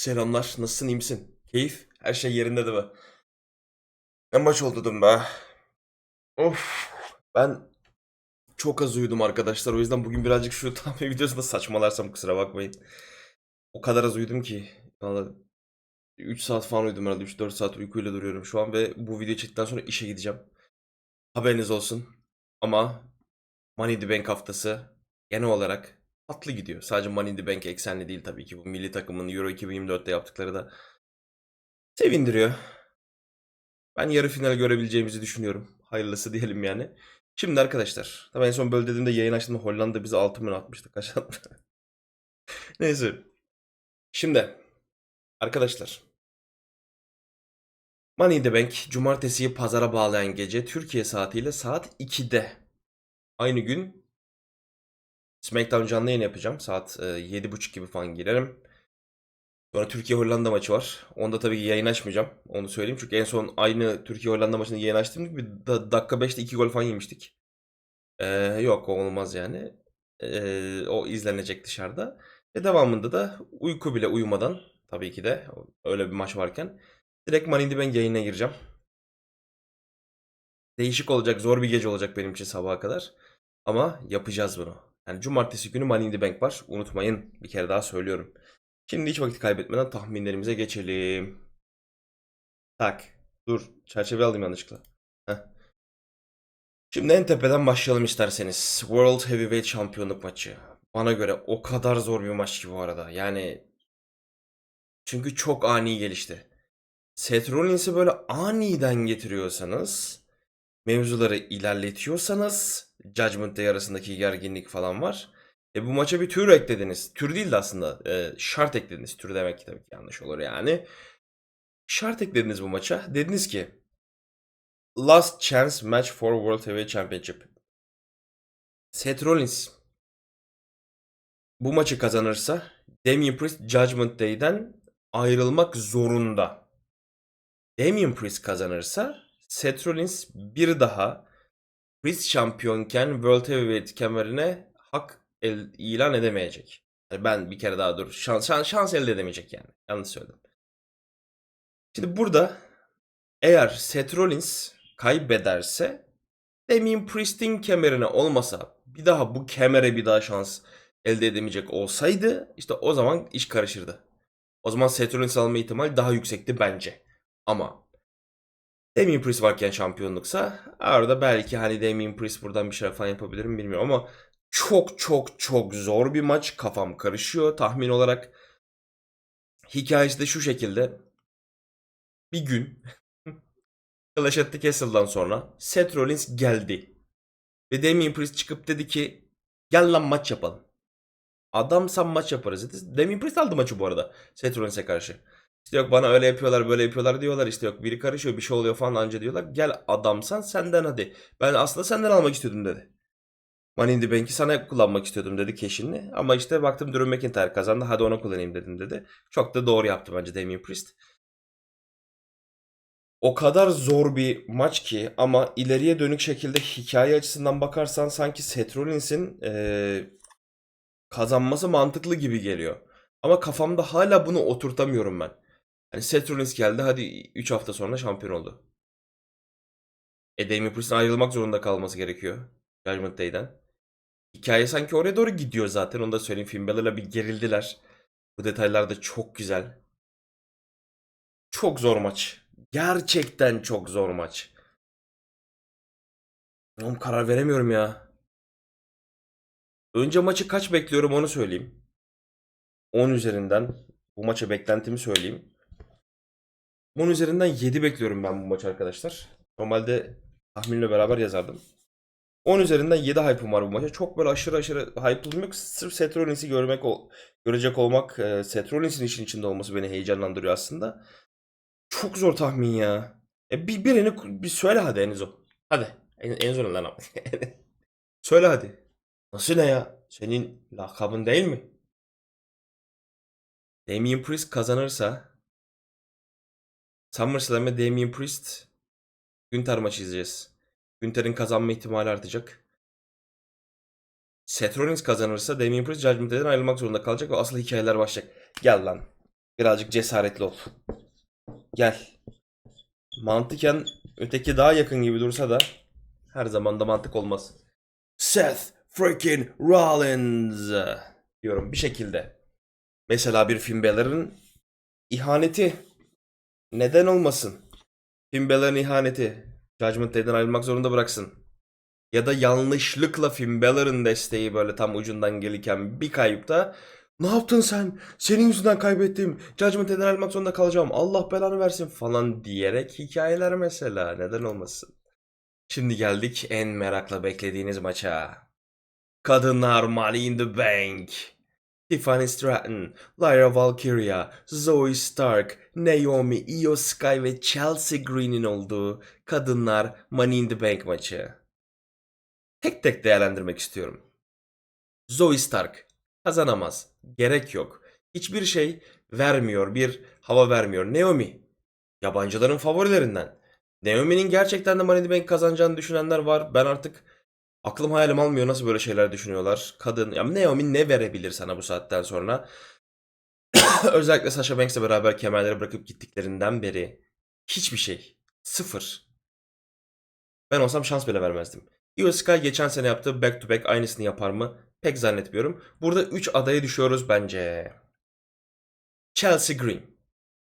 Selamlar. Nasılsın? iyi misin? Keyif? Her şey yerinde değil mi? Ne maç oldu dün be? Of. Ben çok az uyudum arkadaşlar. O yüzden bugün birazcık şu tahmin videosunda saçmalarsam kusura bakmayın. O kadar az uyudum ki. Vallahi 3 saat falan uyudum herhalde. 3-4 saat uykuyla duruyorum şu an ve bu video çektikten sonra işe gideceğim. Haberiniz olsun. Ama Money the Bank haftası genel olarak tatlı gidiyor. Sadece Money in the Bank eksenli değil tabii ki. Bu milli takımın Euro 2024'te yaptıkları da sevindiriyor. Ben yarı final görebileceğimizi düşünüyorum. Hayırlısı diyelim yani. Şimdi arkadaşlar. Tabii en son böyle dediğimde yayın açtığımda Hollanda bize 6 bin atmıştı. Atmıştı? Neyse. Şimdi. Arkadaşlar. Money in the Bank cumartesiyi pazara bağlayan gece Türkiye saatiyle saat 2'de. Aynı gün SmackDown canlı yayın yapacağım. Saat e, 7.30 gibi falan girerim. Sonra Türkiye-Hollanda maçı var. Onda tabii ki yayın açmayacağım. Onu söyleyeyim. Çünkü en son aynı Türkiye-Hollanda maçını yayın açtığım gibi da, dakika 5'te 2 gol falan yemiştik. Ee, yok olmaz yani. Ee, o izlenecek dışarıda. Ve devamında da uyku bile uyumadan tabii ki de öyle bir maç varken direkt Money Bank yayına gireceğim. Değişik olacak, zor bir gece olacak benim için sabaha kadar. Ama yapacağız bunu. Yani cumartesi günü Money in the Bank var. Unutmayın. Bir kere daha söylüyorum. Şimdi hiç vakit kaybetmeden tahminlerimize geçelim. Tak. Dur. Çerçeve alayım yanlışlıkla. Heh. Şimdi en tepeden başlayalım isterseniz. World Heavyweight Şampiyonluk maçı. Bana göre o kadar zor bir maç ki bu arada. Yani çünkü çok ani gelişti. Seth Rollins'i böyle aniden getiriyorsanız, mevzuları ilerletiyorsanız, Judgment Day arasındaki gerginlik falan var. E bu maça bir tür eklediniz. Tür değil de aslında e, şart eklediniz. Tür demek ki tabii ki yanlış olur yani. Şart eklediniz bu maça. Dediniz ki Last chance match for World Heavyweight Championship. Seth Rollins bu maçı kazanırsa Damian Priest Judgment Day'den ayrılmak zorunda. Damian Priest kazanırsa Seth Rollins bir daha Priest şampiyonken World Heavyweight kemerine hak el, ilan edemeyecek. Yani ben bir kere daha dur. Şans, şans, şans elde edemeyecek yani. Yanlış söyledim. Şimdi burada eğer Seth Rollins kaybederse Damian Priest'in kemerine olmasa bir daha bu kemere bir daha şans elde edemeyecek olsaydı işte o zaman iş karışırdı. O zaman Seth Rollins alma ihtimali daha yüksekti bence. Ama Damian Priest varken şampiyonluksa arada belki hani Damian Priest buradan bir şey falan yapabilirim bilmiyorum ama çok çok çok zor bir maç. Kafam karışıyor tahmin olarak. Hikayesi de şu şekilde. Bir gün Clash at the Castle'dan sonra Seth Rollins geldi. Ve Damian Priest çıkıp dedi ki gel lan maç yapalım. Adamsan maç yaparız dedi. Damian Priest aldı maçı bu arada Seth Rollins'e karşı. İşte yok bana öyle yapıyorlar böyle yapıyorlar diyorlar işte yok biri karışıyor bir şey oluyor falan anca diyorlar. Gel adamsan senden hadi. Ben aslında senden almak istiyordum dedi. Money in the Bank'i sana kullanmak istiyordum dedi keşinli. Ama işte baktım Drew McIntyre kazandı. Hadi ona kullanayım dedim dedi. Çok da doğru yaptı bence Damian Priest. O kadar zor bir maç ki ama ileriye dönük şekilde hikaye açısından bakarsan sanki Seth Rollins'in eee, kazanması mantıklı gibi geliyor. Ama kafamda hala bunu oturtamıyorum ben. Hani Rollins geldi hadi 3 hafta sonra şampiyon oldu. E Damian Priest'in ayrılmak zorunda kalması gerekiyor. Judgment Day'den. Hikaye sanki oraya doğru gidiyor zaten. Onu da söyleyeyim. Finn Balor'la bir gerildiler. Bu detaylar da çok güzel. Çok zor maç. Gerçekten çok zor maç. Oğlum karar veremiyorum ya. Önce maçı kaç bekliyorum onu söyleyeyim. 10 üzerinden bu maça beklentimi söyleyeyim. 10 üzerinden 7 bekliyorum ben bu maçı arkadaşlar. Normalde tahminle beraber yazardım. 10 üzerinden 7 hype'ım var bu maça. Çok böyle aşırı aşırı hype'ım yok. Sırf Seth Rollins'i görmek, görecek olmak, e, Seth Rollins'in işin içinde olması beni heyecanlandırıyor aslında. Çok zor tahmin ya. E bir birini bir söyle hadi Enzo. Hadi. En, Enzo ne lan söyle hadi. Nasıl ne ya? Senin lakabın değil mi? Damian Priest kazanırsa SummerSlam'e Damian Priest Günter maçı izleyeceğiz. Günter'in kazanma ihtimali artacak. Seth Rollins kazanırsa Damian Priest Judgment Day'den ayrılmak zorunda kalacak ve asıl hikayeler başlayacak. Gel lan. Birazcık cesaretli ol. Gel. Mantıken öteki daha yakın gibi dursa da her zaman da mantık olmaz. Seth freaking Rollins diyorum bir şekilde. Mesela bir Finn Balor'ın ihaneti neden olmasın? Finn Balor'ın ihaneti Judgment Day'den ayrılmak zorunda bıraksın. Ya da yanlışlıkla Finn Balor'ın desteği böyle tam ucundan gelirken bir kayıpta ne yaptın sen? Senin yüzünden kaybettim. Judgment Day'den ayrılmak zorunda kalacağım. Allah belanı versin falan diyerek hikayeler mesela. Neden olmasın? Şimdi geldik en merakla beklediğiniz maça. Kadınlar Money in the Bank. Tiffany Stratton, Lyra Valkyria, Zoe Stark, Naomi, Io Sky ve Chelsea Green'in olduğu Kadınlar Money in the Bank maçı. Tek tek değerlendirmek istiyorum. Zoe Stark kazanamaz. Gerek yok. Hiçbir şey vermiyor, bir hava vermiyor. Naomi yabancıların favorilerinden. Naomi'nin gerçekten de Money in the Bank kazanacağını düşünenler var. Ben artık aklım hayalim almıyor nasıl böyle şeyler düşünüyorlar. Kadın, ya Naomi ne verebilir sana bu saatten sonra? Özellikle Sasha Banks'le beraber kemerleri bırakıp gittiklerinden beri hiçbir şey. Sıfır. Ben olsam şans bile vermezdim. Io Sky geçen sene yaptığı back to back aynısını yapar mı? Pek zannetmiyorum. Burada 3 adaya düşüyoruz bence. Chelsea Green.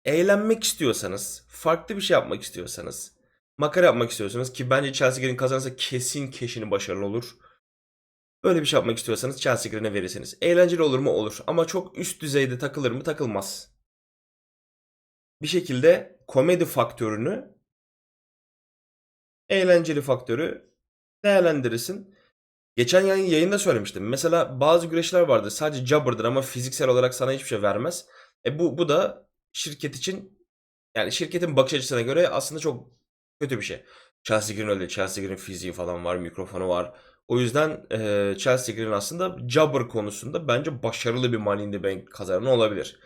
Eğlenmek istiyorsanız, farklı bir şey yapmak istiyorsanız, makara yapmak istiyorsanız ki bence Chelsea Green kazanırsa kesin keşinin başarılı olur. Böyle bir şey yapmak istiyorsanız Chelsea Green'e verirsiniz. Eğlenceli olur mu? Olur. Ama çok üst düzeyde takılır mı? Takılmaz. Bir şekilde komedi faktörünü eğlenceli faktörü değerlendirirsin. Geçen yayın, yayında söylemiştim. Mesela bazı güreşler vardır. Sadece jobber'dır ama fiziksel olarak sana hiçbir şey vermez. E bu, bu da şirket için yani şirketin bakış açısına göre aslında çok kötü bir şey. Chelsea Green öyle. Chelsea Green fiziği falan var. Mikrofonu var. O yüzden e, Chelsea Green aslında jobber konusunda bence başarılı bir Money in the Bank kazananı olabilir.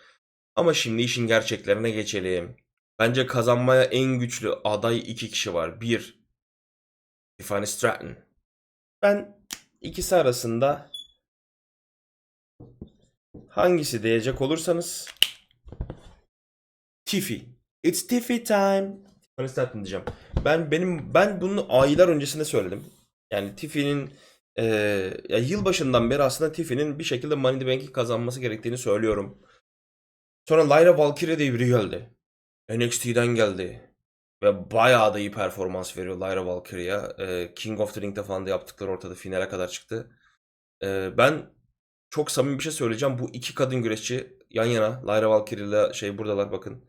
Ama şimdi işin gerçeklerine geçelim. Bence kazanmaya en güçlü aday iki kişi var. Bir, Tiffany Stratton. Ben ikisi arasında hangisi diyecek olursanız Tiffy. It's Tiffy time. Stratton diyeceğim. Ben benim ben bunu aylar öncesinde söyledim. Yani Tiffy'nin eee ya yılbaşından beri aslında Tiffy'nin bir şekilde Money the Bank'i kazanması gerektiğini söylüyorum. Sonra Lyra Valkyrie diye biri geldi. NXT'den geldi. Ve bayağı da iyi performans veriyor Lyra Valkyrie'ya. Ee, King of the Ring'de falan da yaptıkları ortada finale kadar çıktı. Ee, ben çok samimi bir şey söyleyeceğim. Bu iki kadın güreşçi yan yana. Lyra Valkyrie ile şey buradalar bakın.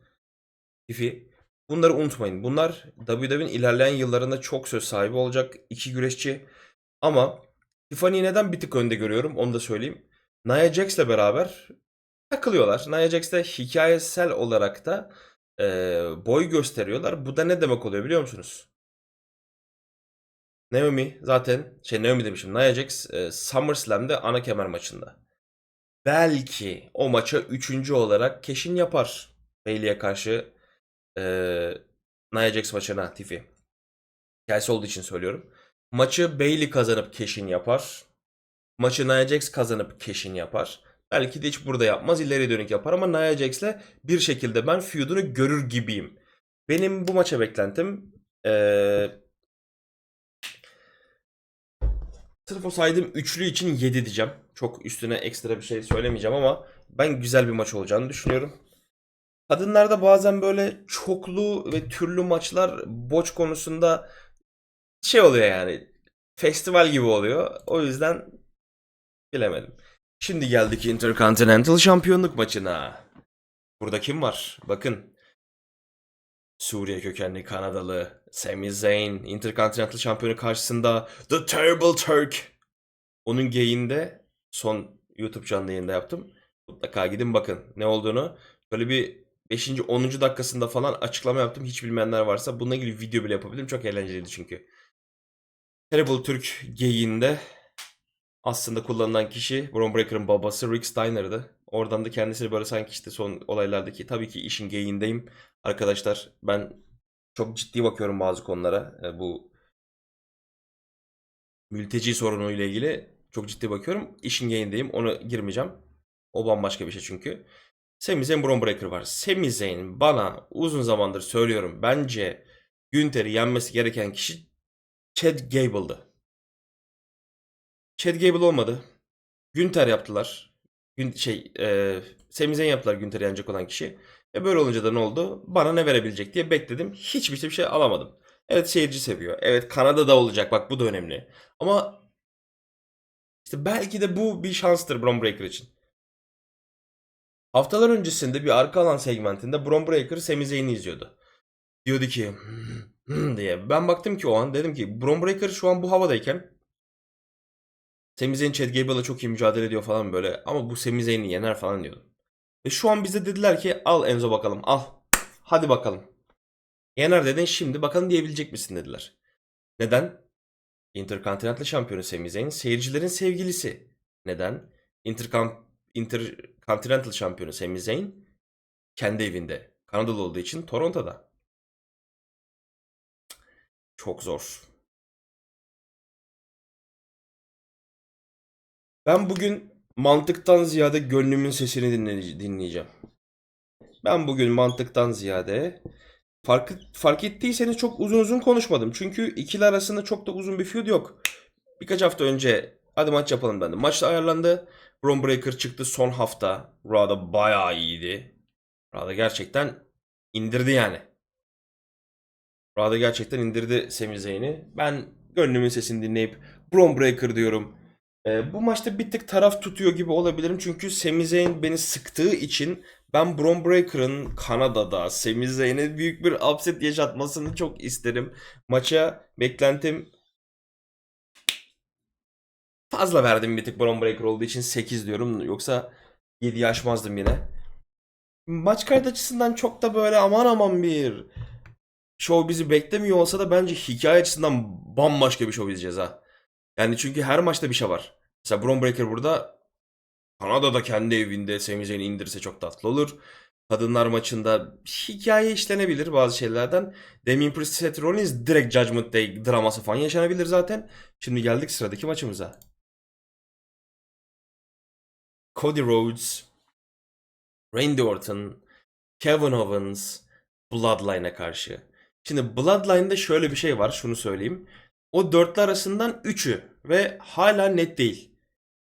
Tiffy. Bunları unutmayın. Bunlar WWE'nin ilerleyen yıllarında çok söz sahibi olacak iki güreşçi. Ama Tiffany'yi neden bir tık önde görüyorum onu da söyleyeyim. Nia Jax'le beraber takılıyorlar. Nia Jax'te hikayesel olarak da e, boy gösteriyorlar. Bu da ne demek oluyor biliyor musunuz? Naomi zaten şey Naomi demişim. Nia Jax e, SummerSlam'de ana kemer maçında. Belki o maça üçüncü olarak keşin yapar. Bayley'e karşı e, Nia Jax maçına Tiffy. Hikayesi olduğu için söylüyorum. Maçı Bayley kazanıp keşin yapar. Maçı Nia Jax kazanıp keşin yapar. Belki de hiç burada yapmaz. ileri dönük yapar ama Nia Jax'le bir şekilde ben feud'unu görür gibiyim. Benim bu maça beklentim ee, sırf o saydığım üçlü için 7 diyeceğim. Çok üstüne ekstra bir şey söylemeyeceğim ama ben güzel bir maç olacağını düşünüyorum. Kadınlarda bazen böyle çoklu ve türlü maçlar boç konusunda şey oluyor yani. Festival gibi oluyor. O yüzden bilemedim. Şimdi geldik Intercontinental Şampiyonluk maçına. Burada kim var? Bakın. Suriye kökenli Kanadalı Sami Zayn Intercontinental Şampiyonu karşısında The Terrible Turk. Onun geyinde son YouTube canlı yayında yaptım. Mutlaka gidin bakın ne olduğunu. Böyle bir 5. 10. dakikasında falan açıklama yaptım. Hiç bilmeyenler varsa bununla ilgili video bile yapabilirim. Çok eğlenceliydi çünkü. Terrible Turk geyinde aslında kullanılan kişi Braun Breaker'ın babası Rick Steiner'dı. Oradan da kendisini böyle sanki işte son olaylardaki tabii ki işin geyindeyim. Arkadaşlar ben çok ciddi bakıyorum bazı konulara. E, bu mülteci sorunuyla ilgili çok ciddi bakıyorum. İşin geyindeyim. Onu girmeyeceğim. O bambaşka bir şey çünkü. Sami Zayn Braun Breaker var. Sami Zayn bana uzun zamandır söylüyorum. Bence Günter'i yenmesi gereken kişi Chad Gable'dı. Chad Gable olmadı. Günter yaptılar. Gün, şey, e, Sami Zayn yaptılar Günter'i yenecek olan kişi. Ve böyle olunca da ne oldu? Bana ne verebilecek diye bekledim. Hiçbir şey alamadım. Evet seyirci seviyor. Evet Kanada'da olacak. Bak bu da önemli. Ama işte belki de bu bir şanstır Braun Breaker için. Haftalar öncesinde bir arka alan segmentinde Braun Breaker Sami Zayn'i izliyordu. Diyordu ki "Hmm, diye. Ben baktım ki o an dedim ki Braun Breaker şu an bu havadayken Sami Zayn Chad Gable'la çok iyi mücadele ediyor falan böyle ama bu Sami Zayn'i yener falan diyordum. Ve şu an bize dediler ki al Enzo bakalım al. Hadi bakalım. Yener dedin şimdi bakalım diyebilecek misin dediler. Neden? Intercontinental şampiyonu Sami Zayn seyircilerin sevgilisi. Neden? Intercon Intercontinental şampiyonu Sami Zayn kendi evinde. Kanadalı olduğu için Toronto'da. Çok zor. Ben bugün mantıktan ziyade gönlümün sesini dinle- dinleyeceğim. Ben bugün mantıktan ziyade fark, fark ettiyseniz çok uzun uzun konuşmadım. Çünkü ikili arasında çok da uzun bir feud yok. Birkaç hafta önce hadi maç yapalım dedim. Maç da ayarlandı. Braun Breaker çıktı son hafta. Raw'da bayağı iyiydi. Raw'da gerçekten indirdi yani. Raw'da gerçekten indirdi Sami. Ben gönlümün sesini dinleyip Braun Breaker diyorum. Ee, bu maçta bir tık taraf tutuyor gibi olabilirim. Çünkü Sami beni sıktığı için ben Braun Breaker'ın Kanada'da Sami büyük bir upset yaşatmasını çok isterim. Maça beklentim fazla verdim bir tık Braun Breaker olduğu için 8 diyorum. Yoksa 7'yi aşmazdım yine. Maç kaydı açısından çok da böyle aman aman bir show bizi beklemiyor olsa da bence hikaye açısından bambaşka bir show izleyeceğiz ha. Yani çünkü her maçta bir şey var. Mesela Braun Breaker burada Kanada'da kendi evinde Sami Zayn'i indirse çok tatlı olur. Kadınlar maçında hikaye işlenebilir bazı şeylerden. Damien Priest, Seth Rollins direkt Judgment Day draması falan yaşanabilir zaten. Şimdi geldik sıradaki maçımıza. Cody Rhodes, Randy Orton, Kevin Owens, Bloodline'a karşı. Şimdi Bloodline'da şöyle bir şey var şunu söyleyeyim. O dörtlü arasından üçü ve hala net değil.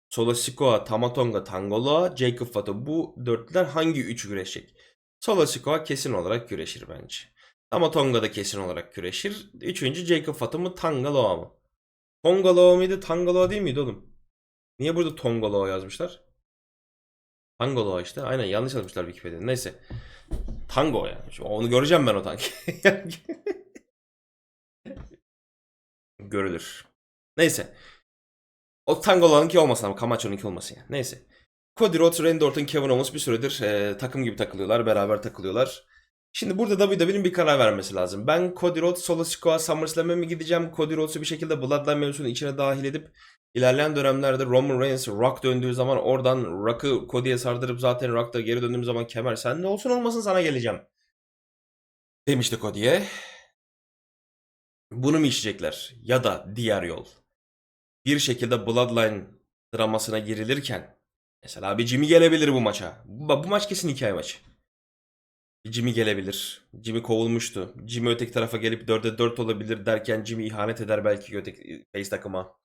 Solo Sikoa, Tamatonga, Tangaloa, Jacob Fatu. Bu dörtlüler hangi üçü güreşecek? Solo Sikoa kesin olarak güreşir bence. Tamatonga da kesin olarak güreşir. Üçüncü Jacob Fatu mu Tangaloa mı? Tongaloa mıydı? Tangaloa değil miydi oğlum? Niye burada Tongaloa yazmışlar? Tangaloa işte. Aynen yanlış yazmışlar Wikipedia'da. Neyse. Tango yani. Şimdi Onu göreceğim ben o tank. Görülür. Neyse. O Tangoloa'nınki olmasın ama Camacho'nunki olmasın yani. Neyse. Cody Rhodes, Randy Orton, Kevin Owens bir süredir e, takım gibi takılıyorlar. Beraber takılıyorlar. Şimdi burada WWE'nin bir karar vermesi lazım. Ben Cody Rhodes, Solo Sikoa, SummerSlam'e mi gideceğim? Cody Rhodes'u bir şekilde Bloodline mevzusunu içine dahil edip ilerleyen dönemlerde Roman Reigns, Rock döndüğü zaman oradan Rock'ı Cody'ye sardırıp zaten Rock'ta geri döndüğüm zaman kemer sen ne olsun olmasın sana geleceğim. Demişti Cody'ye. Bunu mu işleyecekler? Ya da diğer yol. Bir şekilde Bloodline dramasına girilirken mesela bir Jimmy gelebilir bu maça. Bu, bu maç kesin hikaye maçı. Jimmy gelebilir. Jimmy kovulmuştu. Jimmy öteki tarafa gelip 4'e 4 olabilir derken Jimmy ihanet eder belki öteki face takıma.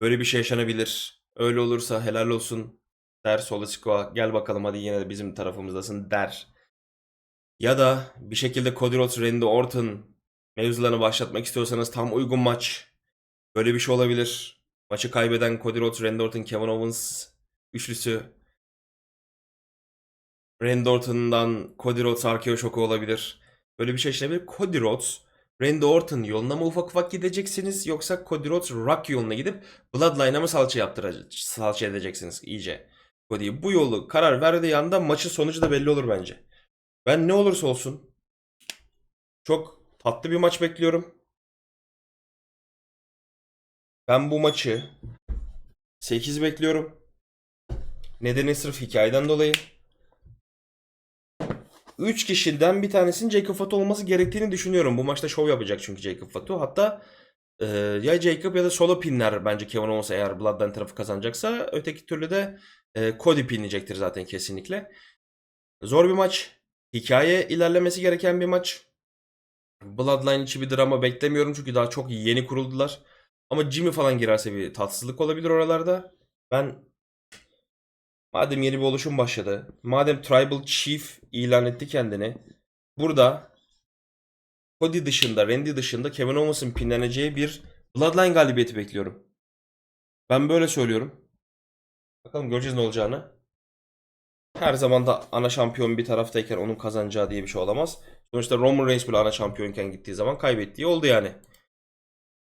Böyle bir şey yaşanabilir. Öyle olursa helal olsun der Solo Sikoa. Gel bakalım hadi yine de bizim tarafımızdasın der. Ya da bir şekilde Cody Rhodes, Randy Orton mevzularını başlatmak istiyorsanız tam uygun maç. Böyle bir şey olabilir. Maçı kaybeden Cody Rhodes, Randy Orton, Kevin Owens üçlüsü. Randy Orton'dan Cody Rhodes RKO şoku olabilir. Böyle bir şey yaşanabilir. Cody Rhodes, Randy Orton yoluna mı ufak ufak gideceksiniz yoksa Cody Rhodes Rock yoluna gidip Bloodline'a mı salça yaptıracak, salça edeceksiniz iyice. Cody'yi bu yolu karar verdiği anda maçın sonucu da belli olur bence. Ben ne olursa olsun çok tatlı bir maç bekliyorum. Ben bu maçı 8 bekliyorum. Nedeni sırf hikayeden dolayı. 3 kişiden bir tanesinin Jacob Fatu olması gerektiğini düşünüyorum. Bu maçta şov yapacak çünkü Jacob Fatu. Hatta e, ya Jacob ya da solo pinler bence Kevin Owens eğer Bloodline tarafı kazanacaksa. Öteki türlü de e, Cody pinleyecektir zaten kesinlikle. Zor bir maç. Hikaye ilerlemesi gereken bir maç. Bloodline içi bir drama beklemiyorum çünkü daha çok yeni kuruldular. Ama Jimmy falan girerse bir tatsızlık olabilir oralarda. Ben madem yeni bir oluşum başladı, madem Tribal Chief ilan etti kendini, burada Cody dışında, Randy dışında Kevin Owens'ın pinleneceği bir Bloodline galibiyeti bekliyorum. Ben böyle söylüyorum. Bakalım göreceğiz ne olacağını. Her zaman da ana şampiyon bir taraftayken onun kazanacağı diye bir şey olamaz. Sonuçta Roman Reigns bile ana şampiyonken gittiği zaman kaybettiği oldu yani.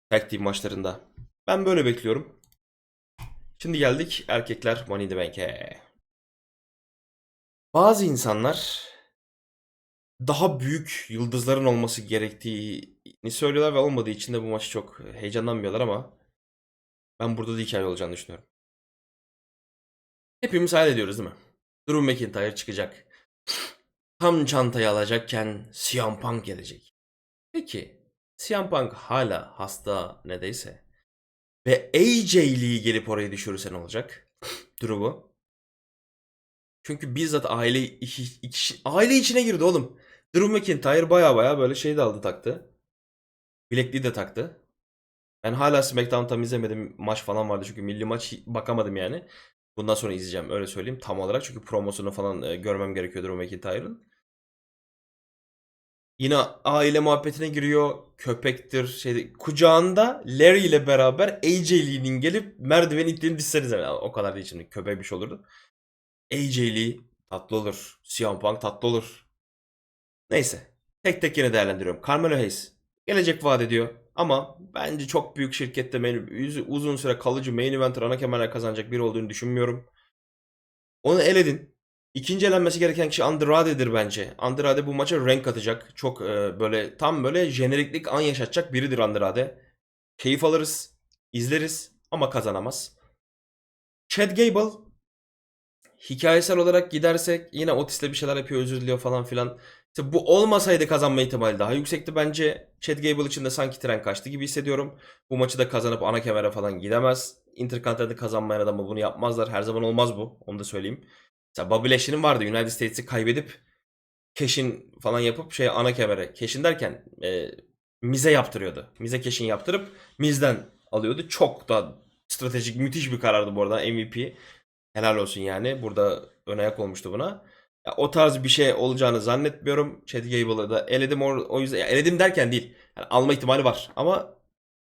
Tag team maçlarında. Ben böyle bekliyorum. Şimdi geldik erkekler Money in the Bank'e. Bazı insanlar daha büyük yıldızların olması gerektiğini söylüyorlar ve olmadığı için de bu maçı çok heyecanlanmıyorlar ama ben burada da hikaye olacağını düşünüyorum. Hepimiz hayal ediyoruz değil mi? Drew McIntyre çıkacak. Tam çantayı alacakken CM Punk gelecek. Peki CM Punk hala hasta nedeyse ve AJ gelip orayı düşürürse ne olacak? Drew'u. Çünkü bizzat aile iki- aile içine girdi oğlum. Drew McIntyre baya baya böyle şey de aldı taktı. Bilekliği de taktı. Ben hala SmackDown tam izlemedim. Maç falan vardı çünkü milli maç bakamadım yani. Bundan sonra izleyeceğim öyle söyleyeyim tam olarak. Çünkü promosunu falan e, görmem gerekiyor Drew McIntyre'ın. Yine aile muhabbetine giriyor. Köpektir. Şey, kucağında Larry ile beraber AJ Lee'nin gelip merdiven ittiğini düşsenize. Yani o kadar değil şimdi. Köpek şey olurdu. AJ Lee tatlı olur. CM Punk tatlı olur. Neyse. Tek tek yine değerlendiriyorum. Carmelo Hayes gelecek vaat ediyor. Ama bence çok büyük şirkette main- uzun süre kalıcı main eventer ana kemerler kazanacak biri olduğunu düşünmüyorum. Onu eledin. İkinci elenmesi gereken kişi Andrade'dir bence. Andrade bu maça renk atacak. Çok e, böyle tam böyle jeneriklik an yaşatacak biridir Andrade. Keyif alırız, izleriz ama kazanamaz. Chad Gable hikayesel olarak gidersek yine Otis'le bir şeyler yapıyor, özür diliyor falan filan. İşte bu olmasaydı kazanma ihtimali daha yüksekti bence. Chad Gable için de sanki tren kaçtı gibi hissediyorum. Bu maçı da kazanıp ana kemere falan gidemez. Intercontinental'de kazanmayan adamı bunu yapmazlar. Her zaman olmaz bu. Onu da söyleyeyim. Mesela Bobby Lashley'nin vardı. United States'i kaybedip Keşin falan yapıp şey ana kemere. Keşin derken e, Mize yaptırıyordu. Mize Keşin yaptırıp Miz'den alıyordu. Çok da stratejik müthiş bir karardı bu arada MVP. Helal olsun yani. Burada ön ayak olmuştu buna. Ya, o tarz bir şey olacağını zannetmiyorum. Chad Gable'ı da eledim o, o yüzden. ya eledim derken değil. Yani alma ihtimali var. Ama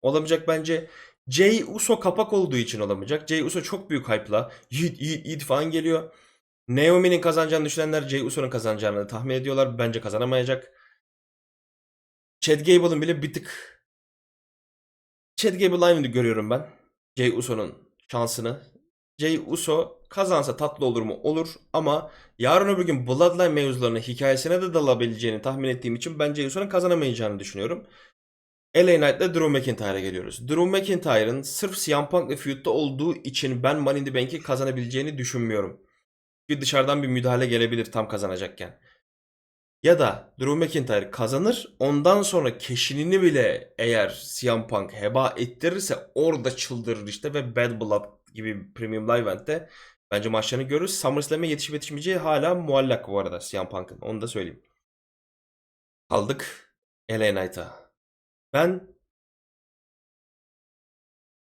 olamayacak bence. Jey Uso kapak olduğu için olamayacak. Jey Uso çok büyük hype'la. Yiğit yiğit yiğit falan geliyor. Naomi'nin kazanacağını düşünenler Jey Uso'nun kazanacağını tahmin ediyorlar. Bence kazanamayacak. Chad Gable'ın bile bir tık Chad Gable aynı görüyorum ben. Jey Uso'nun şansını. Jey Uso kazansa tatlı olur mu? Olur ama yarın öbür gün Bloodline mevzularına hikayesine de dalabileceğini tahmin ettiğim için ben Jey Uso'nun kazanamayacağını düşünüyorum. LA Knight'la Drew McIntyre'a geliyoruz. Drew McIntyre'ın sırf CM Punk'la feud'da olduğu için ben Money in the Bank'i kazanabileceğini düşünmüyorum. Çünkü dışarıdan bir müdahale gelebilir tam kazanacakken. Ya da Drew McIntyre kazanır. Ondan sonra keşinini bile eğer CM Punk heba ettirirse orada çıldırır işte ve Bad Blood gibi Premium Live Event'te bence maçlarını görürüz. SummerSlam'e yetişip yetişmeyeceği hala muallak bu arada CM Punk'ın. Onu da söyleyeyim. Kaldık LA Knight'a. Ben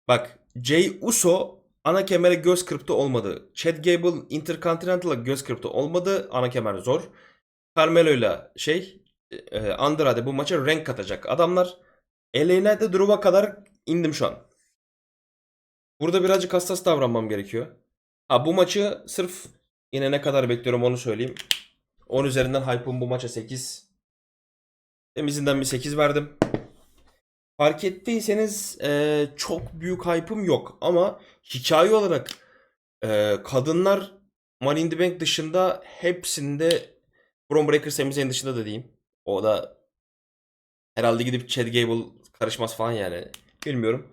Bak Jey Uso ana kemere göz kırptı olmadı. Chad Gable Intercontinental'a göz kırptı olmadı. Ana kemer zor. Carmelo'yla şey e, Andrade bu maça renk katacak adamlar. LA Knight'le Drew'a kadar indim şu an. Burada birazcık hassas davranmam gerekiyor. Ha bu maçı sırf yine ne kadar bekliyorum onu söyleyeyim. 10 üzerinden hype'ım bu maça 8. Temizinden bir 8 verdim. Fark ettiyseniz e, çok büyük hype'ım yok ama hikaye olarak e, kadınlar Money in the Bank dışında hepsinde Bron Breaker Sami Zayn dışında da diyeyim. O da herhalde gidip Chad Gable karışmaz falan yani. Bilmiyorum.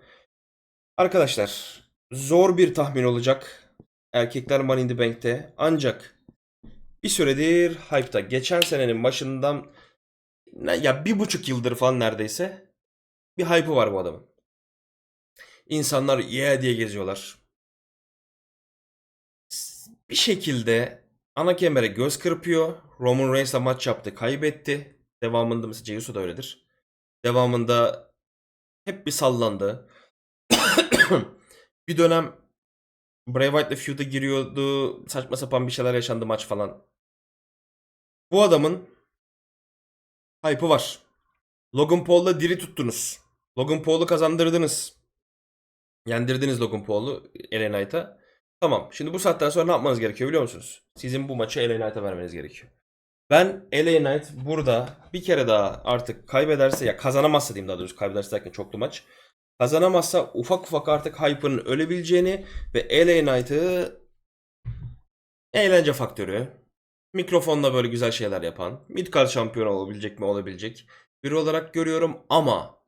Arkadaşlar zor bir tahmin olacak. Erkekler Money in the Bank'te. Ancak bir süredir hype'ta. Geçen senenin başından ya bir buçuk yıldır falan neredeyse bir hype'ı var bu adamın. İnsanlar yeah diye geziyorlar. Bir şekilde ana kemere göz kırpıyor. Roman Reigns'la maç yaptı, kaybetti. Devamında mesela Jey da öyledir. Devamında hep bir sallandı. bir dönem Bray Wyatt'la feud'a giriyordu. Saçma sapan bir şeyler yaşandı maç falan. Bu adamın hype'ı var. Logan Paul'la diri tuttunuz. Logan Paul'u kazandırdınız. Yendirdiniz Logan Paul'u LA Knight'a. Tamam. Şimdi bu saatten sonra ne yapmanız gerekiyor biliyor musunuz? Sizin bu maçı LA Knight'a vermeniz gerekiyor. Ben LA Knight burada bir kere daha artık kaybederse ya kazanamazsa diyeyim daha doğrusu kaybederse derken çoklu maç. Kazanamazsa ufak ufak artık hype'ının ölebileceğini ve LA Knight'ı eğlence faktörü, mikrofonla böyle güzel şeyler yapan, midcard şampiyon olabilecek mi olabilecek biri olarak görüyorum ama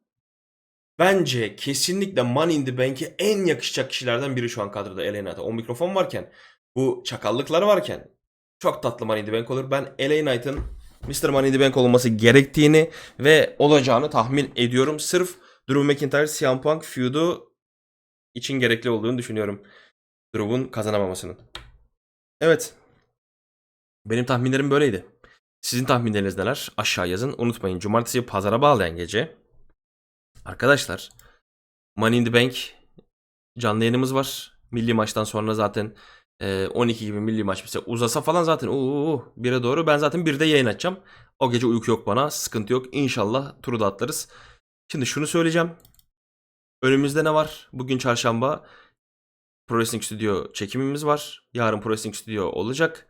bence kesinlikle Money in the Bank'e en yakışacak kişilerden biri şu an kadroda Knight'a. O mikrofon varken, bu çakallıklar varken çok tatlı Money in the Bank olur. Ben LA Knight'ın Mr. Money in the Bank olması gerektiğini ve olacağını tahmin ediyorum. Sırf Drew McIntyre CM Punk feud'u için gerekli olduğunu düşünüyorum. Drew'un kazanamamasının. Evet. Benim tahminlerim böyleydi. Sizin tahminleriniz neler? Aşağı yazın. Unutmayın cumartesi pazara bağlayan gece. Arkadaşlar Money in the Bank canlı yayınımız var. Milli maçtan sonra zaten e, 12 gibi milli maç mesela uzasa falan zaten uuu 1'e doğru ben zaten 1'de yayın açacağım. O gece uyku yok bana. Sıkıntı yok. İnşallah turu da atlarız. Şimdi şunu söyleyeceğim. Önümüzde ne var? Bugün çarşamba Pro Wrestling Studio çekimimiz var. Yarın Pro Wrestling Studio olacak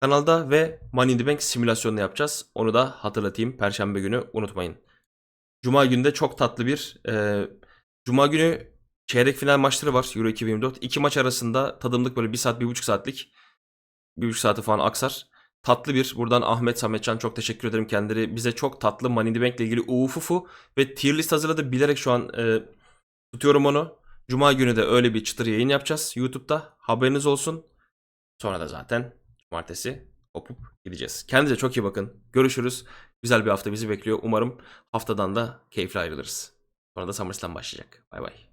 kanalda ve Money in the Bank simülasyonunu yapacağız. Onu da hatırlatayım. Perşembe günü unutmayın. Cuma günü de çok tatlı bir e, Cuma günü çeyrek final maçları var Euro 2024. İki maç arasında tadımlık böyle bir saat, bir buçuk saatlik. Bir buçuk saati falan aksar. Tatlı bir. Buradan Ahmet Sametcan çok teşekkür ederim. Kendileri bize çok tatlı Money the Bank ile ilgili ufufu ve tier list hazırladı. Bilerek şu an e, tutuyorum onu. Cuma günü de öyle bir çıtır yayın yapacağız YouTube'da. Haberiniz olsun. Sonra da zaten cumartesi kopup gideceğiz. Kendinize çok iyi bakın. Görüşürüz. Güzel bir hafta bizi bekliyor. Umarım haftadan da keyifli ayrılırız. Sonra da SummerSlam başlayacak. Bay bay.